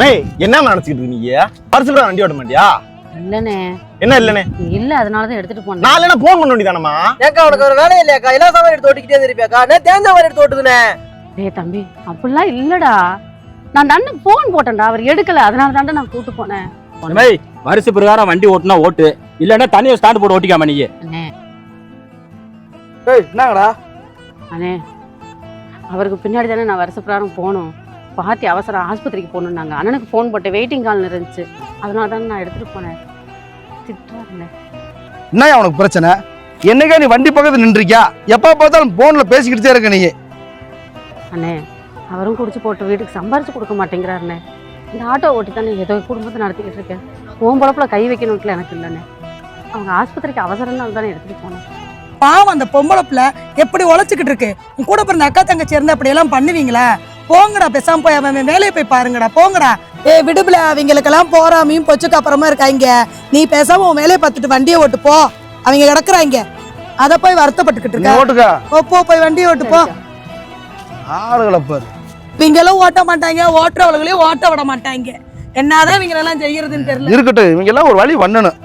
மேய் என்ன நினைச்சிட்டு இருக்க நீ பரிசு வண்டி ஓட்ட மாட்டியா? இல்லனே. என்ன இல்லனே? இல்ல அதனாலதான் எடுத்துட்டு போனேன். நான் இல்லைன்னா போன் பண்ண வேண்டியதானமா ஏக்கா உனக்கு ஒரு வேலை இல்லையாக்கா எல்லா சாமான் எடுத்து ஓட்டிக்கிட்டே இருப்பியாக்கா நான் எடுத்து ஓட்டுதுனே. டேய் தம்பி அப்படிலாம் இல்லடா. நான் தண்ணு போன் போட்டேன்டா அவர் எடுக்கல. அதனால தாண்டா நான் கூட்டு போனேன். மேய் வரிசை பிரகாரம் வண்டி ஓட்டுனா ஓட்டு. இல்லன்னா தனியா ஸ்டாண்ட் போட்டு ஓட்டிக்காம நீ அண்ணே. ஏய் என்னங்கடா? அண்ணே அவருக்கு பின்னாடி தானே நான் வருஷ பிரகாரம் போகணும் பாட்டி அவசரம் ஆஸ்பத்திரிக்கு போகணுன்னாங்க அண்ணனுக்கு ஃபோன் போட்டு வெயிட்டிங் கால் இருந்துச்சு. அதனால தானே நான் எடுத்துட்டு போனேன். திட்டுறாருண்ணே என்ன உனக்கு பிரச்சனை? என்னைக்கா நீ வண்டி பக்கத்துல நின்றுக்கியா எப்ப பார்த்தாலும் போன்ல பேசிக்கிட்டே இருக்க நீ. அண்ணே அவரும் குடிச்சு போட்டு வீட்டுக்கு சம்பாரிச்சு கொடுக்க மாட்டேங்கிறாருண்ணே. இந்த ஆட்டோ ஓட்டி தானே ஏதோ குடும்பத்தை நடத்திக்கிட்டு இருக்கேன். உன் பொழப்புல கை வைக்கணும்ல எனக்கு இல்லைண்ணே. அவங்க ஆஸ்பத்திரிக்கு அவசரம்னால தானே எடுத்துட்டு போனேன் பாவம் அந்த பொம்பளை பிள்ளை எப்படி உழைச்சிக்கிட்டு இருக்கு? உன் கூட பிறந்த அக்கா தங்கச்சி இருந்தா அப்படி எல்லாம் பண்ணுவீங்களா? போங்கடா பேசாம போய் அவன் வேலையை போய் பாருங்கடா போங்கடா. ஏ விடுபல அவங்களுக்கெல்லாம் போறாமையும் பொச்சுக்கு அப்புறமா இருக்காங்க நீ பேசாம உன் வேலையை பார்த்துட்டு வண்டியை ஓட்டு போ. அவங்க கிடக்குறாங்க அத போய் வருத்தப்பட்டுக்கிட்டு இருக்க? ஓட்டுக்கா. போ, போ போய் வண்டியை ஓட்டு போ. ஆளுகளை பாரு. இவங்க எல்லாம் ஓட்ட மாட்டாங்க ஓட்டுறவங்களையும் ஓட்ட விட மாட்டாங்க. என்னதான் இவங்க எல்லாம் செய்யறதுன்னு தெரியல. இருக்கட்டும் இவங்க எல்லாம் ஒரு வழி பண்ணணும்